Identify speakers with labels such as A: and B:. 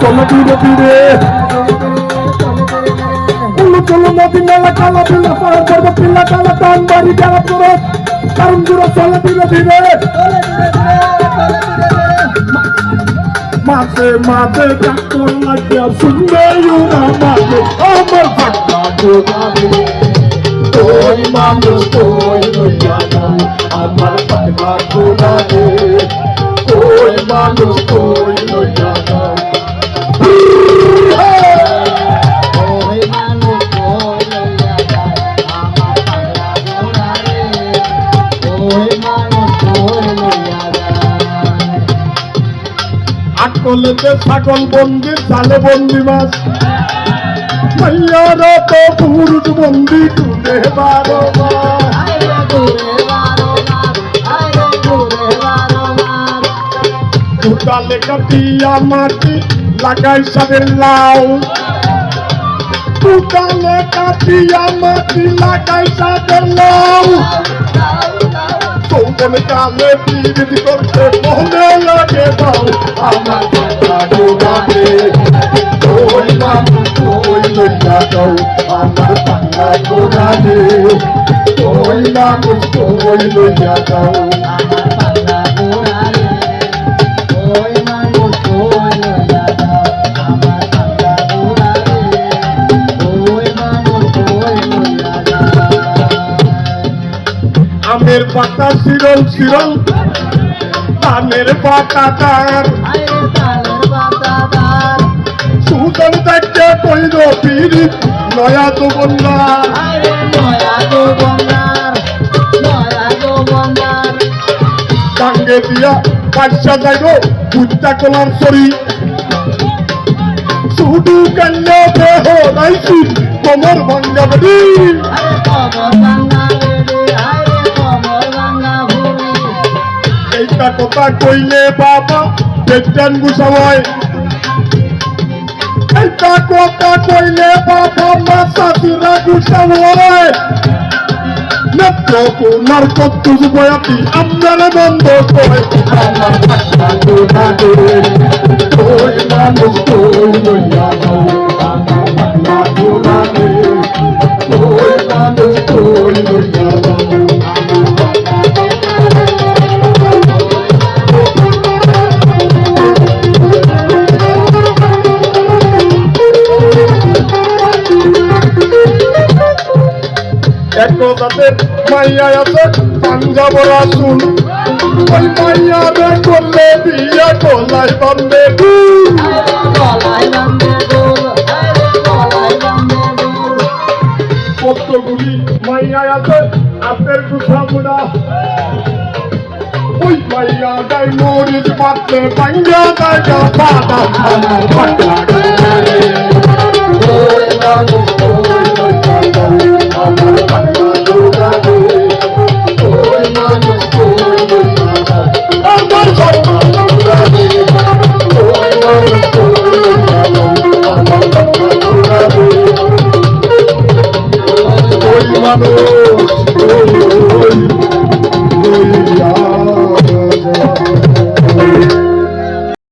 A: চলো ধীরে ধীরে চলো চলো নদী মেলা কালা পিলা পাহাড় পর্ব পিলা কালা টান বাড়ি গেলা পুরো কারণ পুরো চলো ধীরে ধীরে মাঝে মাঝে ডাক্তার লাগিয়া না মাঝে। আমার আকলেতে ছাগল বন্দি চালে বন্দি মাছ। মাইয়ারা তো পুরুষ বন্দি টুলে বারো উঠালে কাটিয়া মাটি লাগাই সাদের লাউ। উঠালে কাটিয়া মাটি লাগাই সাদের লাউ। চৌবন কালে পিড়ি করতে মনে লাগে দাও আমার কথা গোদাবে ওই মানুষ ওই লইয়া দাও আমার পাঙ্গা গোদাবে ওই মানুষ ওই লইয়া দাও
B: আমার আমের
A: পাতা শিরল শিরল, ধানের পাতা তার। সুতন দেখতে কইল পিড়ি নয়া যৌবনা
B: আইরে নয়া গো বন্দার নয়া গো বন্দার
A: সঙ্গে দিয়া বাদশা যাইব বুদ্ধা কলার সরি শুধু কান্না দেহ নাইছি, কোমর ভাঙ্গা কথা কইলে বাবা বেটান গুছাওয়ায় এইটা কথা কইলে বাবা কোনার বয়াতি আমদার বন্ধ করে আমার দে একদাদের মাইয়া আছে, পাঞ্জাব রাসুল। ওই মাইয়া রে করলে বিয়া
B: গলায় বান্ধে দুল
A: কতগুলি মাইয়া আছে, হাতের গুছা বুড়া ওই মাইয়া গাই মরিচ পাতলে পাঞ্জা গাইয়া পাতা আমার দুর্গা ওই মানুষ ওই